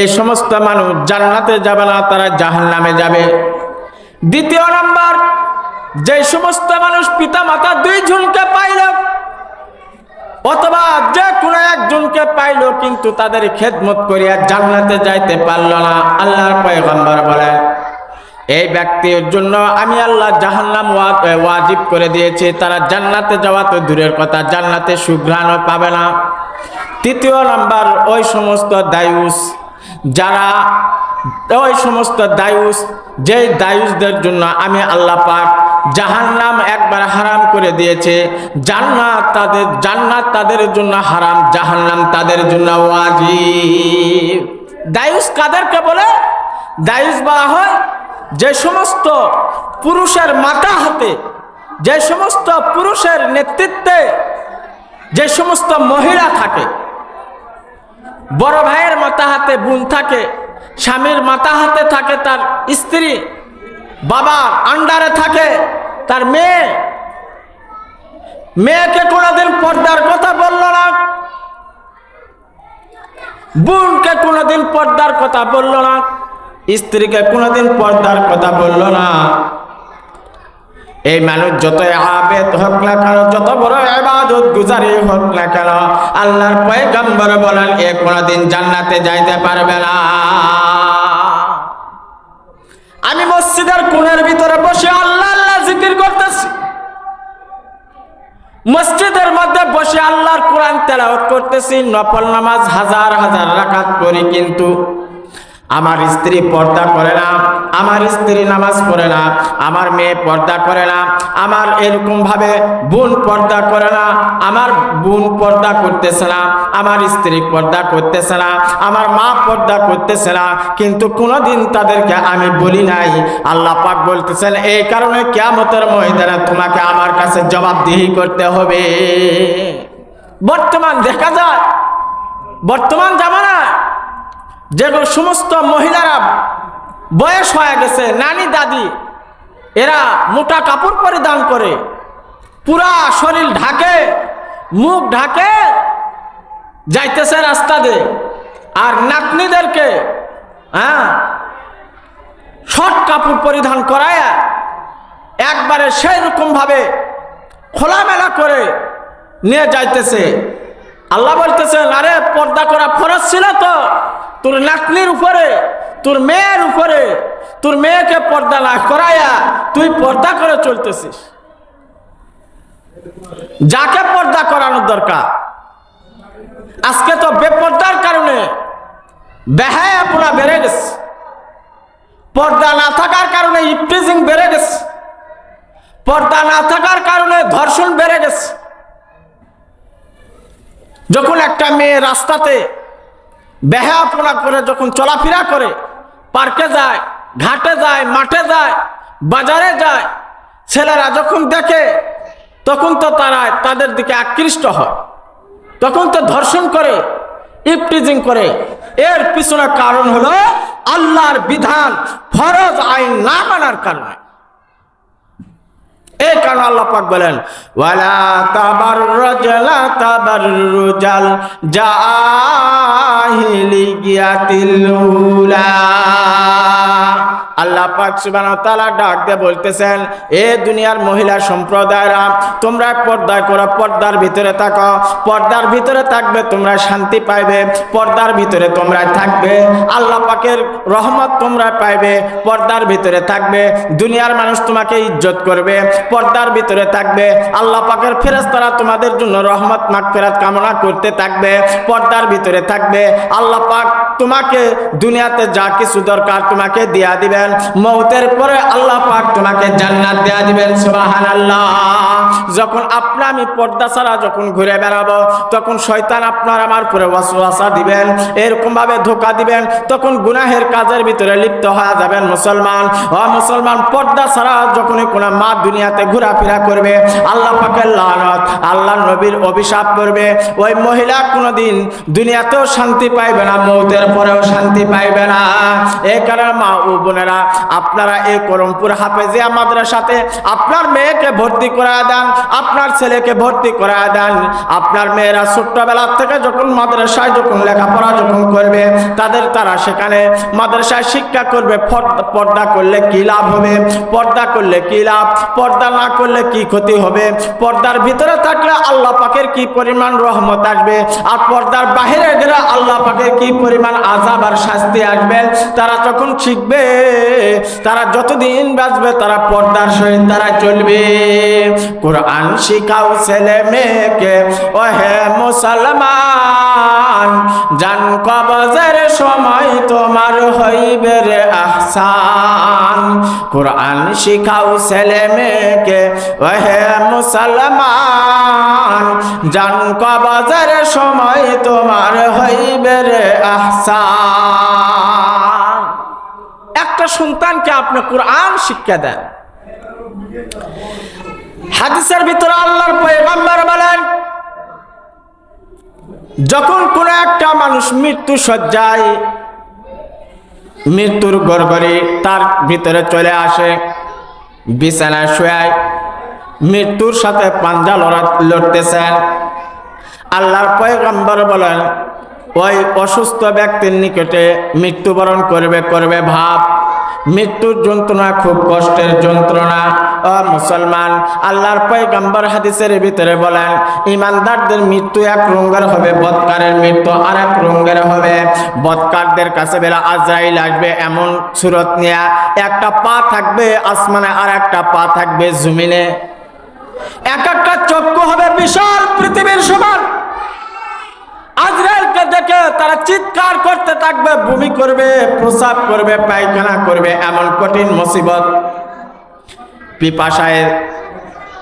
এই সমস্ত মানুষ জান্নাতে যাবে না, তারা জাহান নামে যাবে। দ্বিতীয় নম্বর, যে সমস্ত মানুষ পিতা মাতা দুই জনকে পাইল, অথবা যে কোনো একজনকে পাইল, কিন্তু তাদের খেদমত করিয়া জান্নাতে যাইতে পারল না। আল্লাহর পয়গম্বর বলেন এই ব্যক্তির জন্য আমি আল্লাহ জাহান্নাম ওয়া- ওয়াজিব করে দিয়েছি। তারা জান্নাতে যাওয়া তো দূরের কথা, জান্নাতে সুঘ্রাণও পাবে না। তৃতীয় নাম্বার, ওই সমস্ত দায়ুস, যারা ওই সমস্ত দায়ুস যে দায়ুসদের জন্য আমি আল্লাহ পাক জাহান্নাম একবার হারাম করে দিয়েছে। জান্নাত তাদের জান্নাত তাদের জন্য হারাম, জাহান্নাম তাদের জন্য ওয়াজিব। দায়ুস কাদেরকে বলে? দায়ুস বলা হয় যে সমস্ত পুরুষের মাথা হাতে, যে সমস্ত পুরুষের নেতৃত্বে যে সমস্ত মহিলা থাকে, বড় ভাইয়ের মাথা হাতে বোন থাকে, স্বামীর মাথা হাতে থাকে তার স্ত্রী, বাবা আন্ডারে থাকে, তার মেয়ে। মেয়েকে কোনোদিন পর্দার কথা বলল না। বোনকে কোনোদিন পর্দার কথা বলল না। স্ত্রীকে কোনোদিন পর্দার কথা বলল না। এই মানুষ যত আবেদ হোক না কেন, যত বড় এবাদত গুজারি হোক না কেন, আল্লাহর পয়গম্বর বলেন, এ কোনোদিন জান্নাতে যাইতে পারবে না। আমি মসজিদের কোণের ভিতরে বসে আল্লাহ আল্লাহ জিকির করতেছি। মসজিদের মধ্যে বসে আল্লাহর কোরআন তেলাওয়াত করতেছি, নফল নামাজ হাজার হাজার রাকাত করি কিন্তু আমার স্ত্রী পর্দা করে না, আমার স্ত্রী নামাজ পড়ে না, আমার মেয়ে পর্দা করে না, আমার এরকম ভাবে বোন পর্দা করে না, আমার বোন পর্দা করতেছে না, আমার স্ত্রী পর্দা করতেছে না, আমার মা পর্দা করতেছে না, কিন্তু কোনোদিন তাদেরকে আমি বলি নাই। আল্লাহ পাক বলতেছেন, এই কারণে কেয়ামতের ময়দানে তোমাকে আমার কাছে জবাবদিহি করতে হবে। বর্তমান দেখা যায়, বর্তমান জামানায় যে সমস্ত মহিলারা বয়স হয়ে গেছে, নানি, দাদি, এরা মোটা কাপড় পরিধান করে, পুরা শরীর ঢাকে, মুখ ঢাকে যাইতেছে রাস্তা দিয়ে। আর নাতনিদেরকে হ্যাঁ শর্ট কাপড় পরিধান করায় একবারে সেই রকম ভাবে খোলামেলা করে নিয়ে যাইতেছে। আল্লাহ বলতেছেন আরে, পর্দা করা ফরজ ছিল তো? তোর নাতনির উপরে, তোর মেয়ের উপরে, তোর মেয়েকে পর্দা না করাইয়া তুই পর্দা করে চলতেছিস। যাকে পর্দা করানোর দরকার, আজকে তো বেপর্দার কারণে বেহায় আপনার বেড়ে গেছে। পর্দা না থাকার কারণে ইফটিজিং বেড়ে গেছে। পর্দা না থাকার কারণে ধর্ষণ বেড়ে গেছে। যখন একটা মেয়ে রাস্তাতে বেহাপনা করে যখন চলাফেরা করে, পার্কে যায়, ঘাটে যায়, মাঠে যায়, বাজারে যায়, ছেলেরা যখন দেখে, তখন তো তারা তাদের দিকে আকৃষ্ট হয়। তখন তো ধর্ষণ করে ইফটিজিং করে। এর পিছনে কারণ হলো আল্লাহর বিধান, ফরজ আইন না মানার কারণে। এই কারণ আল্লাহ পাক বলেন? ওয়ালা তাবাররাজলা তাবাররুজাল জাহিলিয়াতিল উলা। আল্লাহ পাক সুবহানাহু ওয়া তাআলা ডাক দিয়ে বলতেছেন, এ দুনিয়ার মহিলা সম্প্রদায়রা, তোমরা পর্দা করো, পর্দার ভিতরে থাকো। পর্দার ভিতরে থাকবে তোমরা শান্তি পাইবে, পর্দার ভিতরে তোমরা থাকবে। আল্লাহ পাকের রহমত তোমরা পাইবে, পর্দার ভিতরে থাকবে। দুনিয়ার মানুষ তোমাকে ইজ্জত করবে, পর্দার ভিতরে থাকবে। আল্লাহ পাকের ফেরেশতারা তোমাদের জন্য রহমত, মাগফিরাত, কামনা করতে থাকবে, পর্দার ভিতরে থাকবে। আল্লাহ পাক তোমাকে দুনিয়াতে যা কিছু দরকার তোমাকে দিয়া দিবেন। মৌতের পরে আল্লাহ পাক তোমাকে জান্নাত দেয়া দিবেন, সুবহানাল্লাহ। যখন আপনা আমি পর্দা ছাড়া যখন ঘুরে বেড়াবো, তখন শয়তান আপনার আমার উপরে ওয়াসওয়াসা দিবেন এরকম ভাবে ধোকা দিবেন, তখন গুনাহের কাজের ভিতরে লিপ্ত হয়ে যাবেন মুসলমান। ও মুসলমান, পর্দা ছাড়া যখনই কোনো মা দুনিয়াতে ঘোরাফেরা করবে, আল্লাহ পাকের লানত আল্লাহ নবীর অভিশাপ করবে। ওই মহিলা কোনোদিন দুনিয়াতেও শান্তি পাইবে না, মৌতের পরেও শান্তি পাইবে না। এই কারণে মা ও বোনেরা, আপনারা এই করমপুর হাফেজিয়া মাদ্রাসাতে আপনার মেয়েকে ভর্তি করা দেন, আপনার ছেলেকে ভর্তি করা দেন। আপনার মেয়েরা ছোট্টবেলা থেকে যখন মাদ্রাসায় যখন লেখাপড়া যখন করবে, তাদের তারা সেখানে মাদ্রাসায় শিক্ষা করবে পর্দা করলে কি লাভ হবে? পর্দা করলে কি লাভ? পর্দা না করলে কি ক্ষতি হবে? পর্দার ভিতরে থাকলে আল্লাহ পাকের কি পরিমাণ রহমত আসবে? আর পর্দার বাহিরে গেলে আল্লাহ পাকের কি পরিমাণ আজাব আর শাস্তি আসবে? তারা তখন শিখবে তারা যতদিন বাঁচবে, তারা পর্দার সহিত তারা চলবে। কোরআন শিখাও ছেলে মেয়েকে ও হে মুসলমান, জান কবজের সময় তোমার হইবে রে আহসান। কোরআন শিখাও ছেলে মেয়েকে ও হে মুসলমান, জান কবজের সময় তোমার হইবে রে আহসান। একটা সন্তানকে আপনি কোরআন শিক্ষা দেন। হাদিসের ভিতরে আল্লাহর পয়গম্বর বলেন, যখন কোন একটা মানুষ মৃত্যু সজ্জায়, মৃত্যুর গড়গড়ি তার ভিতরে চলে আসে, বিছানায় শোয়ায়, মৃত্যুর সাথে পাঞ্জা লড়া, লড়তেছেন। আল্লাহর পয়গম্বর বলেন ওই অসুস্থ ব্যক্তির নিকটে মৃত্যুবরণ করবে করবে ভাব। মৃত্যুর যন্ত্রণা খুব কষ্টের যন্ত্রণা। ও মুসলমান, আল্লাহর পয়গম্বর হাদিসের ভিতরে বলেন, ইমানদারদের মৃত্যু এক রঙ্গের হবে, বৎকারের মৃত্যু আর এক রঙ্গের হবে। বৎকারদের কাছে বেলা আজরাইল আসবে এমন সুরত নিয়ে। একটা পা থাকবে আসমানে আর একটা পা থাকবে জমিনে। এক একটা চক্ষু হবে বিশাল পৃথিবীর সমান। আজরাইলকে দেখে তারা চিৎকার করতে থাকবে, বমি করবে, প্রসাব করবে, পায়খানা করবে, এমন কঠিন মুসিবত। পিপাসায়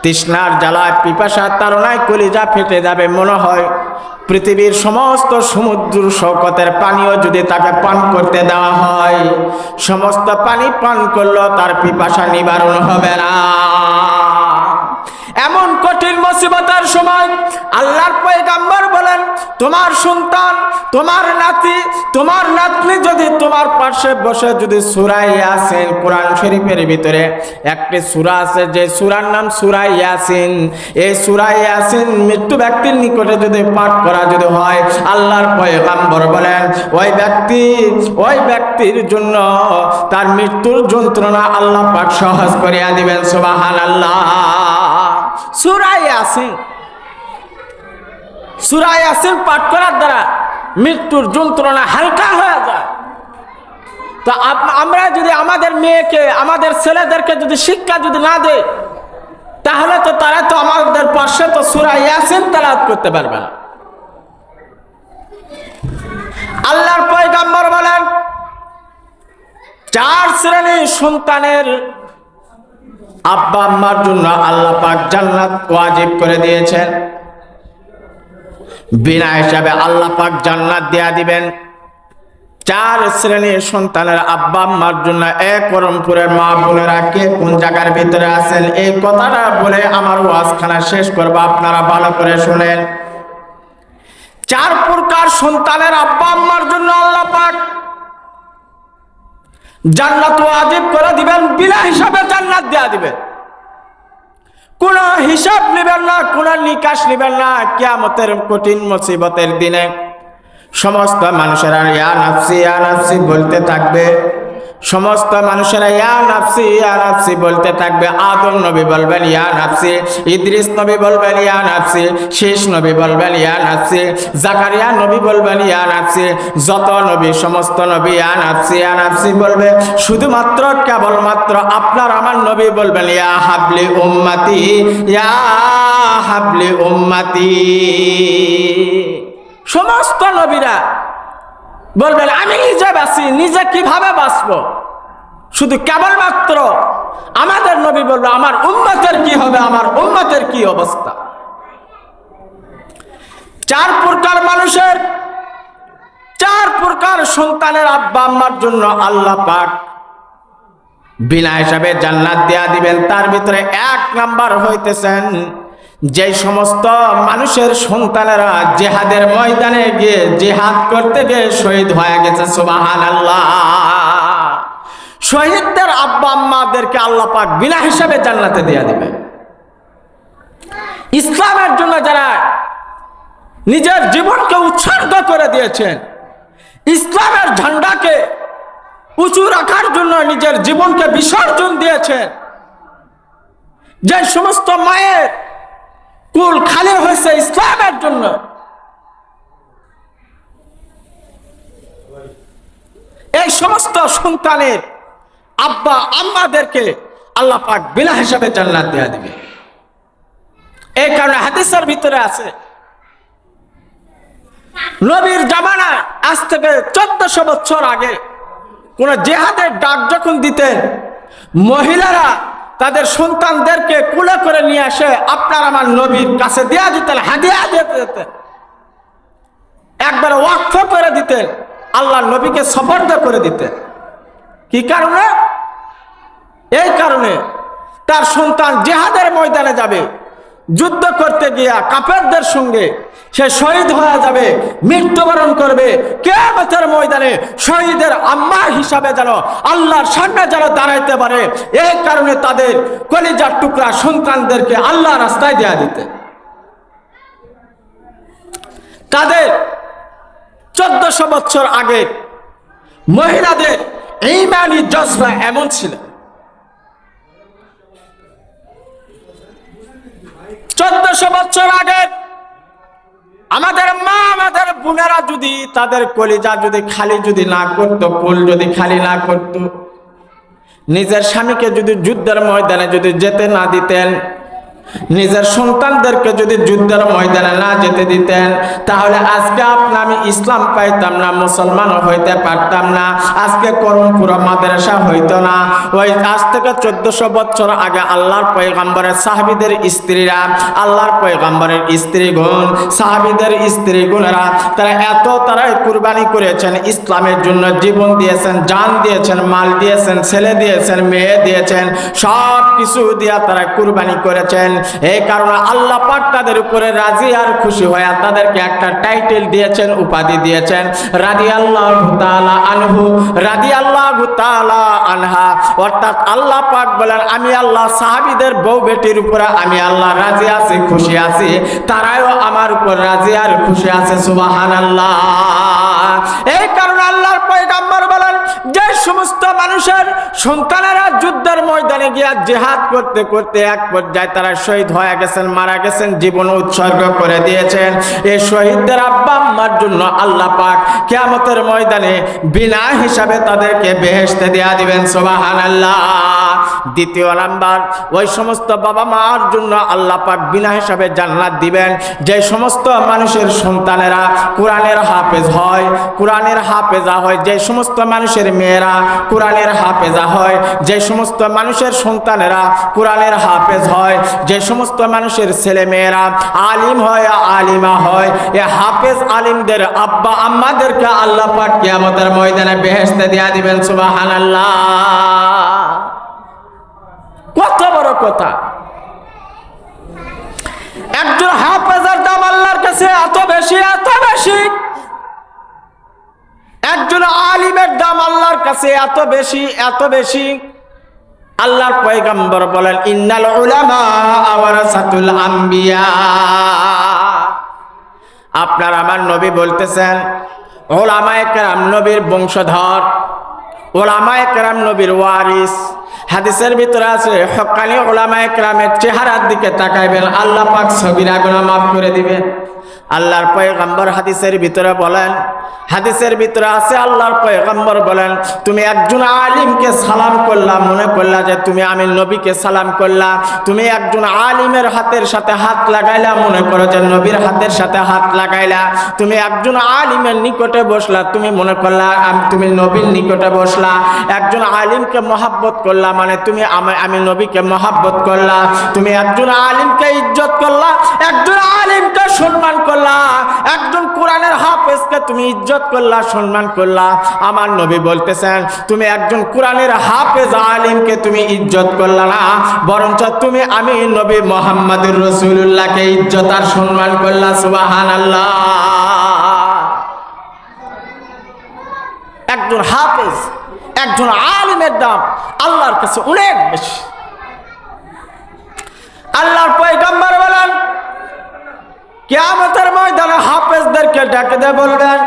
তৃষ্ণার জ্বালায় পিপাসার তারণায় কলিজা ফেটে যাবে মনে হয়। পৃথিবীর সমস্ত সমুদ্র শৌকতের পানিও যদি তাকে পান করতে দেওয়া হয়, সমস্ত পানি পান করলেও তার পিপাসা নিবারণ হবে না। এমন কঠিন মুসিবতের সময় আল্লাহর পয়গাম্বর বলেন, তোমার সন্তান, তোমার নাতি, তোমার নাতনি যদি তোমার পাশে বসে যদি সুরাই ইয়াসিন কোরআন শরীফের ভিতরে একটি সূরা আছে, যে সূরার নাম সূরা ইয়াসিন, এই সূরা ইয়াসিন মৃত্যু ব্যক্তির নিকটে যদি পাঠ করা যদি হয়, আল্লাহর পয়গাম্বর বলেন, ওই ব্যক্তি, ওই ব্যক্তির জন্য তার মৃত্যুর যন্ত্রণা আল্লাহ পাক সহজ করিয়া দিবেন, সুবহানাল্লাহ। আসিন পাঠ করার দ্বারা মৃত্যুর যন্ত্রণা হালকা হয়ে যায়। তো আমরা যদি আমাদের মেয়েকে, আমাদের ছেলেদেরকে যদি শিক্ষা যদি না দেয় তাহলে তো তারা তো আমাদের পাশে তো সুরা ইয়াসিন তালাত করতে পারবে না। আল্লাহর পয়গাম্বর বলেন, চার শ্রেণি সন্তানের আব্বা আম্মার জন্য আল্লাহ পাক জান্নাত ওয়াজিব করে দিয়েছেন। বিনা হিসাবে আল্লাহ পাক জান্নাত দেয়া দিবেন। চার শ্রেণির সন্তানের আব্বা আম্মার জন্য এক করমপুরের মা বোনেরা কে কোন জায়গার ভিতরে আছেন, এই কথাটা বলে আমার ওয়াজখানা শেষ করব, আপনারা ভালো করে শুনেন। চার প্রকার সন্তানের আব্বা আম্মার জন্য আল্লাহ পাক জান্নাত ওয়াজিব করে দিবেন, বিনা হিসাবে জান্নাত দেয়া দিবেন কোন হিসাব নেবেন না, কোন নিকাশ নেবেন না, কিয়ামতের কঠিন মুসিবতের দিনে। সমস্ত মানুষেরা ইয়া নাফসি ইয়া নাফসি বলতে থাকবে। সমস্ত মানুষেরা ইয়া নাফসি ইয়া নাফসি বলতে থাকবে। আদম নবী বলবেন ইয়া নাফসি, ইদ্রিস নবী বলবেন ইয়া নাফসি, শেষ নবী বলবেন ইয়া নাফসি, জাকারিয়া নবী বলবেন ইয়া নাফসি, যত নবী, সমস্ত নবী ইয়া নাফসি ইয়া নাফসি বলবে। শুধুমাত্র, কেবলমাত্র আপনার আমার নবী বলবেন, ইয়া হাবলি উম্মতি, ইয়া হাবলি উম্মতি। সমস্ত নবীরা বলবেন, আমি নিজে বাঁচি, নিজে কীভাবে বাঁচব? শুধু কেবলমাত্র আমাদের নবী বলবে, আমার উম্মতের কি হবে? আমার উম্মতের কি অবস্থা? চার প্রকার মানুষের, চার প্রকার সন্তানের আব্বা আম্মার জন্য আল্লাহ পাক বিনা হিসাবে জান্নাত দেয়া দিবেন। তার ভিতরে এক নাম্বার হইতেছেন যে সমস্ত মানুষের সন্তানেরা জেহাদের ময়দানে গিয়ে জেহাদ করতে গিয়ে শহীদ হয়ে গেছে সুবাহান আল্লাহ শহীদদের আব্বা আম্মাদেরকে আল্লাহ পাক বিনা হিসাবে জান্নাতে দিয়ে দিবে। ইসলামের জন্য যারা নিজের জীবনকে উৎসর্গ করে দিয়েছেন, ইসলামের ঝান্ডাকে উঁচু রাখার জন্য নিজের জীবনকে বিসর্জন দিয়েছেন, যে সমস্ত মায়ের কুল খালি হয়েছে ইসলামের জন্য। এই সমস্ত সন্তানের আব্বা আম্মাদেরকে আল্লাহ পাক বিনা হিসাবে জান্নাত দেয়া দিবে। এই কারণে হাদিসের ভিতরে আছে, নবীর জামানা আজ থেকে চোদ্দশো বছর আগে কোন জেহাদের ডাক যখন দিতেন, মহিলারা তাদের সন্তানদেরকে কুলে করে নিয়ে আসে আপনার আমার নবীর কাছে দেয়া দিতেন, হাদিয়া দিতে দিতেন। একবার ওয়াক্ত করে দিতেন আল্লাহ নবীকে সফর্দ করে দিতেন। কি কারণে? এই কারণে তার সন্তান জেহাদের ময়দানে যাবে। যুদ্ধ করতে গিয়া কাপেরদের সঙ্গে সে শহীদ হয়ে যাবে, মৃত্যুবরণ করবে। কেয়ামতের ময়দানে শহীদের আম্মা হিসাবে যেন আল্লাহর সামনে যেন দাঁড়াইতে পারে, এই কারণে তাদের কলিজার টুকরা সন্তানদেরকে আল্লাহ রাস্তায় দেয়া দিতে। তাদের চোদ্দশো বছর আগে মহিলাদের এই ইমানি জজবা এমন ছিল। চোদ্দশো বছর আগে আমাদের মা, আমাদের বোনেরা যদি তাদের কলিজা যদি খালি যদি না করতো, কুল যদি খালি না করতো, নিজের স্বামীকে যদি যুদ্ধের ময়দানে যদি যেতে না দিতেন নিজের সন্তানদেরকে যদি যুদ্ধের ময়দানে না যেতে দিতেন, তাহলে আজকে আপনি আমি ইসলাম পাইতাম না মুসলমান হইতে পারতাম না, আজকে করমপুরা মাদ্রাসা হইতো না। ওই আজ থেকে চোদ্দশো বছর আগে আল্লাহর পয়গম্বরের সাহাবিদের স্ত্রীরা, আল্লাহর পয়গম্বরের স্ত্রীগুণ, সাহাবিদের স্ত্রী স্ত্রীগুণেরা, তারা এত তারাই কুরবানি করেছেন, ইসলামের জন্য জীবন দিয়েছেন, জান দিয়েছেন, মাল দিয়েছেন, ছেলে দিয়েছেন, মেয়ে দিয়েছেন সব কিছু দিয়া তারা কুরবানি করেছেন। এই আল্লাহ পাক তাদের উপরে রাজি আর খুশি হয়ে তাদেরকে একটা টাইটেল দিয়েছেন, উপাধি দিয়েছেন। রাদি আল্লাহ আনহু রাদি আল্লাহ আনহা। অর্থাৎ আল্লাহ পাক বলেন, আমি আল্লাহ সাহাবিদের বউ বেটির উপরে আমি আল্লাহ রাজি আছি, খুশি আছি। তারাও আমার উপর রাজি আর খুশি আছে সুবাহান আল্লাহ এই কারণে যে সমস্ত মানুষের সন্তানেরা যুদ্ধের ময়দানে গিয়া জেহাদ করতে করতে এক পর্যায়ে তারা শহীদ হয়ে গেছেন, মারা গেছেন, জীবন উৎসর্গ করে দিয়েছেন। এই শহীদদের আব্বা আম্মার জন্য আল্লাহ পাক কেয়ামতের ময়দানে বিনা হিসাবে তাদেরকে বেহেশতে দেয়া দিবেন সোবাহান আল্লাহ দ্বিতীয় নাম্বার, ওই সমস্ত বাবা মার জন্য আল্লাহ পাক বিনা হিসাবে জান্নাত দিবেন। যে সমস্ত মানুষের সন্তানেরা কোরআনের হাফেজ হয়, কোরআনের হাফেজা হয়, যে সমস্ত মানুষের মেয়েরা কোরআনের হাফেজা হয়, যে সমস্ত মানুষের সন্তানেরা কোরআনের হাফেজ হয়, যে সমস্ত মানুষের ছেলে মেয়েরা আলিম হয়, আলিমা হয়, এ হাফেজ আলিমদের আব্বা আম্মাদেরকে আল্লাহ পাক কিয়ামতের ময়দানে বেহেশতে দেয়া দিবেন, সুবহানাল্লাহ। কত বড় কথা। একজন হাফেজার দাম আল্লাহর কাছে এত বেশি এত বেশি। একজন আলিমের দাম আল্লাহর কাছে এত বেশি এত বেশি। আল্লাহর পয়গম্বর বলেন, ইন্নাল উলামা ওয়ারাসাতুল আম্বিয়া। আপনার আমার নবী বলতেছেন ওলামায়ে কেরাম নবীর বংশধর ওলামায়ে কেরাম নবীর ওয়ারিস। হাদিসের ভিতরে আছে, হকানি ওলামায়ে কেরামের চেহারার দিকে তাকাইবেন, আল্লাহ পাক সগিরা গুনাহ মাফ করে দিবেন। আল্লাহর পয়গম্বর হাদিসের ভিতরে বলেন, হাদিসের ভিতরে আছে আল্লাহর পয়গম্বর বলেন, তুমি একজন আলিমকে সালাম করলা, মনে করলা যে তুমি আমি নবীকে সালাম করলা। তুমি একজন আলিমের হাতের সাথে হাত লাগাইলা, মনে করো যে নবীর হাতের সাথে হাত লাগাইলা। তুমি একজন আলিমের নিকটে বসলা, তুমি মনে করলা, আমি, তুমি নবীর নিকটে বসলা। একজন আলিমকে মহাব্বত করলা মানে তুমি আমি নবীকে মহাব্বত করলা, তুমি একজন আলিমকে ইজ্জত করলা, একজন আলিমকে সম্মান করলা, একজন কোরআনের হাফেজকে তুমি ইজ্জত করলা, সম্মান করলা। আমার নবী বলতেছেন, তুমি একজন কোরআনের হাফেজ আলিমকে তুমি ইজ্জত করলা না, বরঞ্চ তুমি আমি নবী মোহাম্মদুর রসুল্লাহকে ইজ্জত আর সম্মান করলা। সুবাহান আল্লাহ একজন হাফেজ একজন আলিমের দাম আল্লাহর কাছে অনেক বেশি। আল্লাহর পয়গম্বর বলেন, কেয়ামতের ময়দানে হাফেজদেরকে ডেকে দিয়ে বলবেন,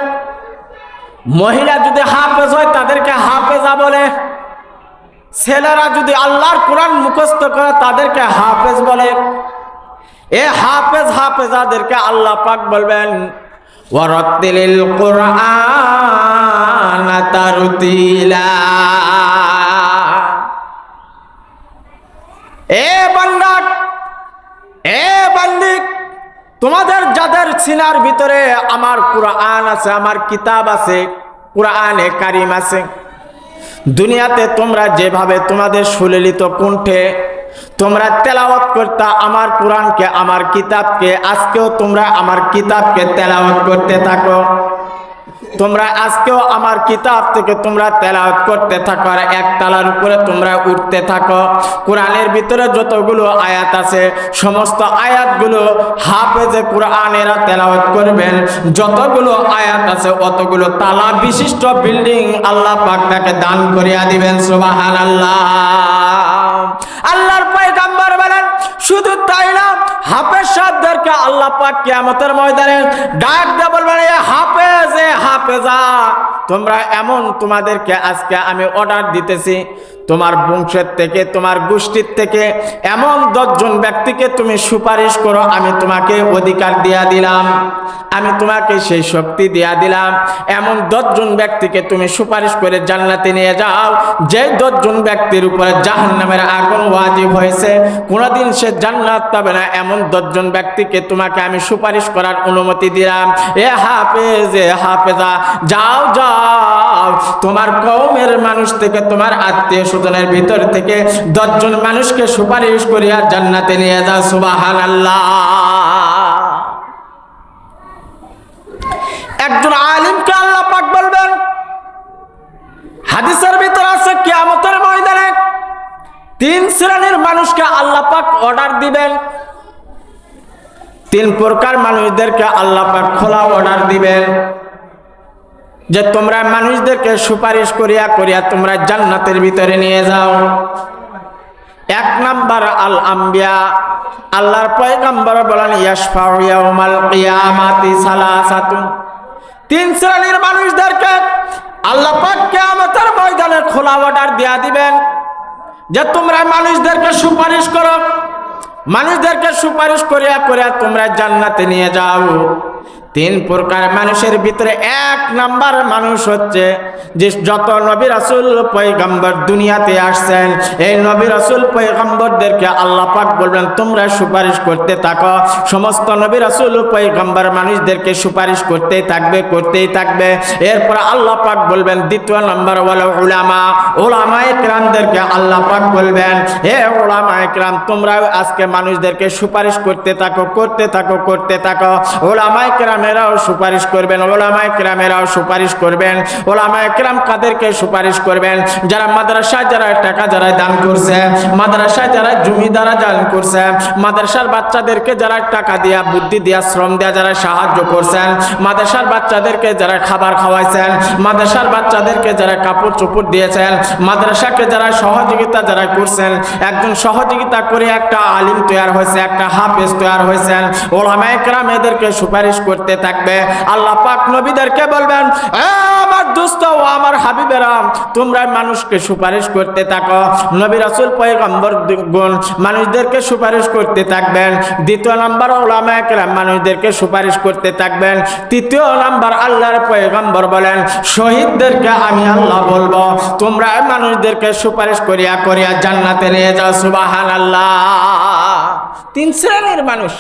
মহিলা যদি হাফেজ হয় তাদেরকে হাফেজা বলে, ছেলেরা যদি আল্লাহর কোরআন মুখস্থ করে তাদেরকে হাফেজ বলে। এ হাফেজ হাফেজাদেরকে আল্লাহ পাক বলবেন ওয়ারাত্তিলিল কুরআন। এ বান্দা এ বান্দিক, তোমাদের যাদের সিনার ভিতরে আমার কোরআন আছে, আমার কিতাব আছে, কোরআনে কারিম আছে, দুনিয়াতে তোমরা যেভাবে তোমাদের সুললিত কণ্ঠে তোমরা তেলাওয়াত করতা, আমার কোরআনকে, আমার কিতাবকে, আজকেও তোমরা আমার কিতাবকে তেলাওয়াত করতে থাকো। তোমরা আজকেও আমার কিতাব থেকে তোমরা তেলাওয়াত করতে থাকো, আর এক তালার উপরে তোমরা উঠতে থাকো। কোরআনের ভিতরে যতগুলো আয়াত আছে, সমস্ত আয়াতগুলো হাফেজে কোরআনেরা তেলাওয়াত করবেন। যতগুলো আয়াত আছে, অতগুলো তালা বিশিষ্ট বিল্ডিং আল্লাহ পাক তাকে দান করিয়া দিবেন সুবাহান আল্লাহ আল্লাহর পয়গাম্বর বলেন শুধু তাই না, হাফেজ সাহেবদেরকে আল্লাহ পাক কিয়ামতের ময়দানে ডাক দিয়ে বলবেন হাফেজ, এ হাফেজা, তোমরা এমন তোমাদেরকে আজকে আমি অর্ডার দিতেছি তোমার বংশের থেকে, তোমার গোষ্ঠীর থেকে এমন দশজন ব্যক্তিকে তুমি সুপারিশ করো, আমি তোমাকে অধিকার দিয়া দিলাম। আমি তোমাকে সেই শক্তি দিয়া দিলাম। এমন দশজন ব্যক্তিকে তুমি সুপারিশ করে জান্নাতে নিয়ে যাও যে দশজন ব্যক্তির উপরে জাহান্নামের আগুন ওয়াজিব হয়েছে। কোনোদিন সে জান্নাত পাবে না, এমন দশজন ব্যক্তিকে তোমাকে আমি সুপারিশ করার অনুমতি দিলাম। এ হাফেজ, এ হাফেজা, যাও যাও। তোমার কৌমের মানুষ থেকে তোমার আত্মীয় স্বজনের ভিতর থেকে দশজন মানুষকে সুপারিশ করিয়া জান্নাতে নিয়ে যাও সুবাহান একজন আলিমকে আল্লাহ পাক বলবেন, হাদিসের ভিতর আছে কিয়ামতের ময়দানে তিন শ্রেণির মানুষকে আল্লাহ পাক অর্ডার দিবেন। তিন প্রকার মানুষদেরকে আল্লাহ পাক খোলা অর্ডার দিবেন। যে তোমরা মানুষদেরকে সুপারিশ করিয়া করিয়া তোমরা জান্নাতের ভিতরে নিয়ে যাও। এক নাম্বার আল আম্বিয়া আল্লাহর পয়গম্বর বলেন তিন শ্রেণির মানুষদেরকে আল্লাহ পাক কিয়ামতের ময়দানে খোলা অর্ডার দেয়া দিবেন যে, তোমরা মানুষদেরকে সুপারিশ করো। মানুষদেরকে সুপারিশ করিয়া করিয়া তোমরা জান্নাতে নিয়ে যাও। তিন প্রকার মানুষের ভিতরে এক নাম্বার মানুষ হচ্ছে যে যত নবী রাসুল পয়গম্বর দুনিয়াতে আসছেন, এই নবী রাসুল পয়গম্বরদেরকে আল্লাহ পাক বলবেন, তোমরা সুপারিশ করতে থাকো। সমস্ত নবী রাসুল পয়গম্বর মানুষদেরকে সুপারিশ করতেই থাকবে করতেই থাকবে। এরপর আল্লাহ পাক বলবেন, দ্বিতীয় নম্বর বলো উলামা। ওলামা একরামদেরকে আল্লাহ পাক বলবেন, হে ওলামা একরাম তোমরা আজকে মানুষদেরকে সুপারিশ করতে থাকো করতে থাকো করতে থাকো। ওলামা একরামেরাও সুপারিশ করবেন ওলামা একরামেরাও সুপারিশ করবেন ওলামা একরাম কাদেরকে সুপারিশ করবেন? যারা মাদ্রাসায় যারা টাকা যারা দান করছে, মাদ্রাসায় যারা জমি দ্বারা দান করছে, মাদ্রাসার বাচ্চাদেরকে যারা টাকা দিয়া, বুদ্ধি দিয়া, শ্রম দিয়া যারা সাহায্য করছেন, মাদ্রাসার বাচ্চাদেরকে যারা খাবার খাওয়াইছেন, মাদ্রাসার বাচ্চাদেরকে যারা কাপড় চোপড় দিয়েছেন, মাদ্রাসাকে যারা সহযোগিতা যারা করছেন, একজন সহযোগিতা করে একটা আলিম তৈরি হয়েছে, একটা হাফেজ তৈরি হয়েছেন ওলামা একরাম এদেরকে সুপারিশ করতে থাকবে। আল্লাহ পাক নবীদেরকে বলবেন আমার দোস্ত ও আমার হাবিবেরাম তোমরা মানুষকে সুপারিশ করতে থাকো। নবী রাসুল পয়গম্বর গুণ মানুষদেরকে সুপারিশ করতে থাকবেন। দ্বিতীয় নাম্বার ওলামা একরাম মানুষদেরকে সুপারিশ করতে থাকবেন। তৃতীয় নাম্বার আল্লাহর পয়গম্বর বলেন, শহীদদেরকে আমি আল্লাহ বলব, তোমরা মানুষদেরকে সুপারিশ করিয়া করিয়া জান্নাতে নিয়ে যাও সুবাহান আল্লাহ তিন শ্রেণির মানুষ।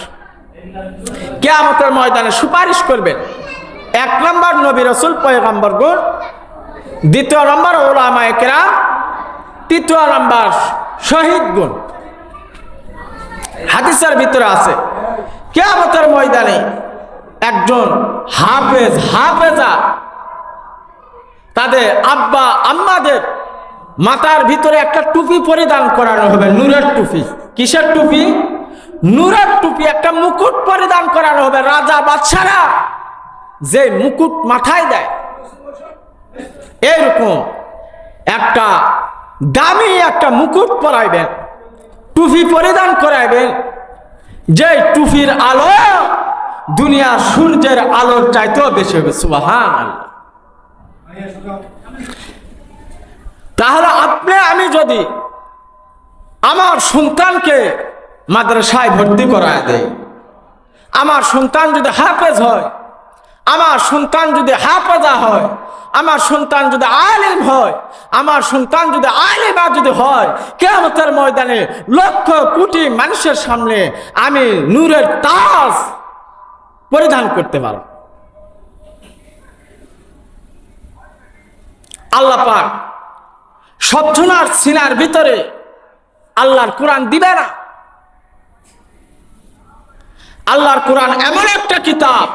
কেয়ামতের ময়দানে সুপারিশ করবেন এক নম্বর নবী রসুল, পয়গম্বর গুণ দ্বিতীয় নম্বর ওলামা একরাম তৃতীয় নম্বর শহীদ গুণ। হাদিসের ভিতরে আছে, কেয়ামতের ময়দানে একজন হাফেজ, হাফেজা, তাদের আব্বা, আম্মাদের মাথার ভিতরে একটা টুপি পরিধান করানো হবে, নূরের টুপি। কিসের টুপি? নূরের টুপি একটা মুকুট পরিধান করানো হবে, রাজা বাদশারা। যে মুকুট মাথায় দেয়, এরকম একটা দামি একটা মুকুট পরাইবেন, টুপি পরিধান করাইবেন। যে টুপির আলো দুনিয়ার সূর্যের আলোর চাইতেও বেশি হবে সুবাহান তাহলে আপনি, আমি যদি আমার সন্তানকে মাদ্রাসায় ভর্তি করায় দেয়। আমার সন্তান যদি হাফেজ হয়, আমার সন্তান যদি হাফেজা হয়, আমার সন্তান যদি আলিম হয়, আমার সন্তান যদি আলিমা যদি হয় কেমতের ময়দানে লক্ষ কোটি মানুষের সামনে আমি নূরের তাস পরিধান করতে পারব। আল্লাহ পাক সবজনার সিনার ভিতরে আল্লাহর কোরআন দিবে না। আল্লাহর কোরআন এমন একটা কিতাব,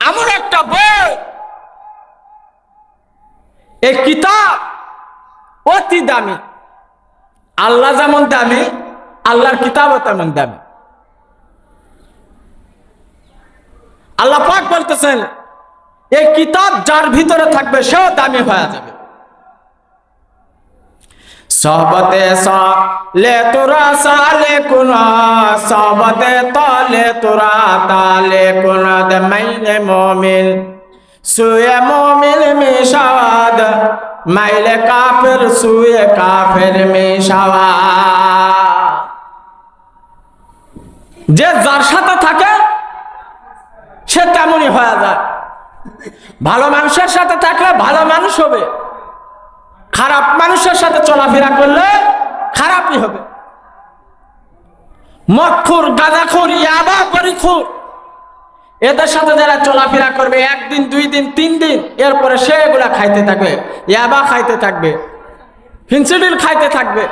এমন একটা বই। এই কিতাব অতি দামি। আল্লাহ যেমন দামি, আল্লাহর কিতাবও তেমন দামি। আল্লাহ পাক বলতেছেন, এই কিতাব যার ভিতরে থাকবে সেও দামি হয়ে যাবে। সবতে সলে তোরা সালে কোন, সবতে তলে তোরা তালে কোন মাইলে মমিন। সুয়ে মমিন মিশাওয়াদ মাইলে কাফের, সুয়ে কাফের মিশাওয়া যে যার সাথে থাকে, সে তেমনই হয়ে যায়। ভালো মানুষের সাথে থাকলে ভালো মানুষ হবে। খারাপ মানুষের সাথে চলাফেরা করলে খারাপই হবে। মক্ষুর গাঁজাখুর, ইয়াবা পরিখুর এদের সাথে যারা চলাফেরা করবে, একদিন, দুই দিন, তিন দিন, এরপরে সে এগুলা খাইতে থাকবে, ইয়াবা খাইতে থাকবে, ফিনসিডিল খাইতে থাকবে,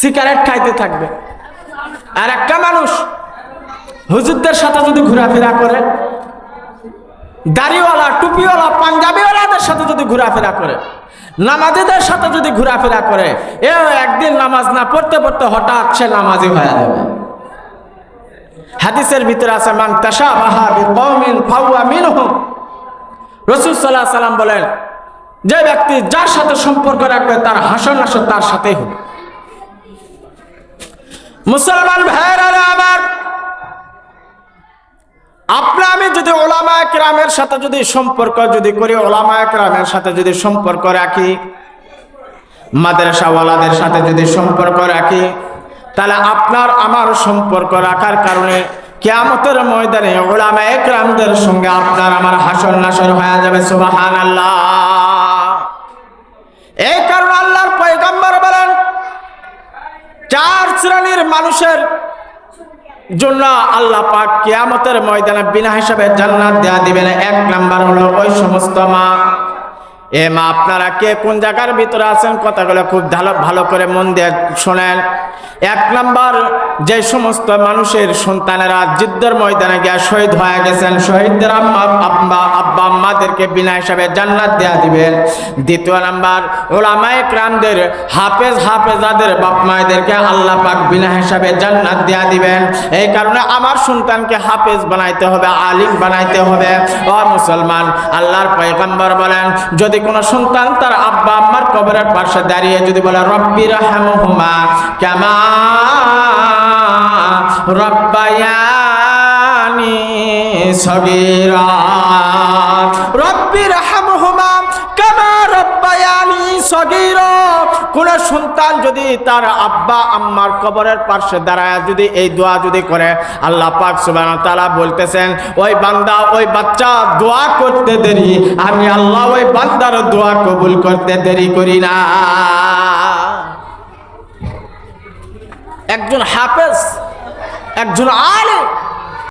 সিগারেট খাইতে থাকবে। আর একটা মানুষ হুজুরদের সাথে যদি ঘোরাফেরা করে, দাড়িওয়ালা, টুপিওয়ালা, পাঞ্জাবিওয়ালাদের সাথে যদি ঘোরাফেরা করে নামাজিদের সাথে যদি ঘোরাফেরা করে এ একদিন নামাজ না পড়তে পড়তে হঠাৎ সে নামাজি হয়ে যাবে। হাদিসের ভিতরে আছে, মান তাশা বাহা বিকৌমিন ফাওয়া মিনহুম। রাসূল আলাইহি সাল্লাম বলেন, যে ব্যক্তি যার সাথে সম্পর্ক রাখবে, তার হাসন হাসন তার সাথেই হবে। মুসলমান ভাইয়েরা, আমার আপনি, আমি যদি ওলামা একরামের সাথে যদি সম্পর্ক যদি করি, ওলামা একরামের সাথে যদি সম্পর্ক রাখি, মাদ্রাসাওয়ালাদের সাথে যদি সম্পর্ক রাখি, তাহলে আপনার, আমার সম্পর্ক রাখার কারণে কেয়ামতের ময়দানে ওলামা একরামদের সঙ্গে আপনার, আমার হাসন নাসর হয়ে যাবে সুবাহান আল্লাহ এই কারণে আল্লাহর পয়গম্বর বলেন, চার শ্রেণির মানুষের জন্য আল্লাহ পাক কেয়ামতের ময়দানে বিনা হিসাবে জান্নাত দেয়া দিবেন এক নাম্বার হলো ওই সমস্ত মা এ মা, আপনারা কে কোন জায়গার ভিতরে আছেন? কথাগুলো খুব ভালো ভালো করে মন দিয়ে শোনেন। এক নাম্বার, যে সমস্ত মানুষের সন্তানেরা যুদ্ধের ময়দানে গিয়ে শহীদ হয়ে গেছেন, শহীদদের আম্মা আব্বা আব্বা, আম্মাদেরকে বিনা হিসাবে জান্নাত দেয়া দিবেন। দ্বিতীয় নাম্বার, ওলামায়ে ক্রামদের হাফেজ হাফেজাদের বাপ মায়েদেরকে আল্লাহ পাক বিনা হিসাবে জান্নাত দেয়া দিবেন। এই কারণে আমার সন্তানকে হাফেজ বানাইতে হবে, আলিম বানাইতে হবে। ও মুসলমান, আল্লাহর পয়গম্বর বলেন, যদি কোনো সন্তান, তার আব্বা আম্মার কবরের পাশে দাঁড়িয়ে যদি বলে, রব্বি রাহমহুমা কেমা রব্বায়ানি সবিরা রব্বি সন্তান যদি তার আব্বা আম্মার কবরের পাশে দাঁড়ায়, যদি এই দোয়া যদি করে, আল্লাহ পাক সুবহানাহু ওয়া তাআলা বলতেছেন, ওই বান্দা, ওই বাচ্চা, দোয়া করতে দেরি। আমি আল্লাহ ওই বান্দার দোয়া কবুল করতে দেরি করি না। একজন হাফেজ, একজন আলেম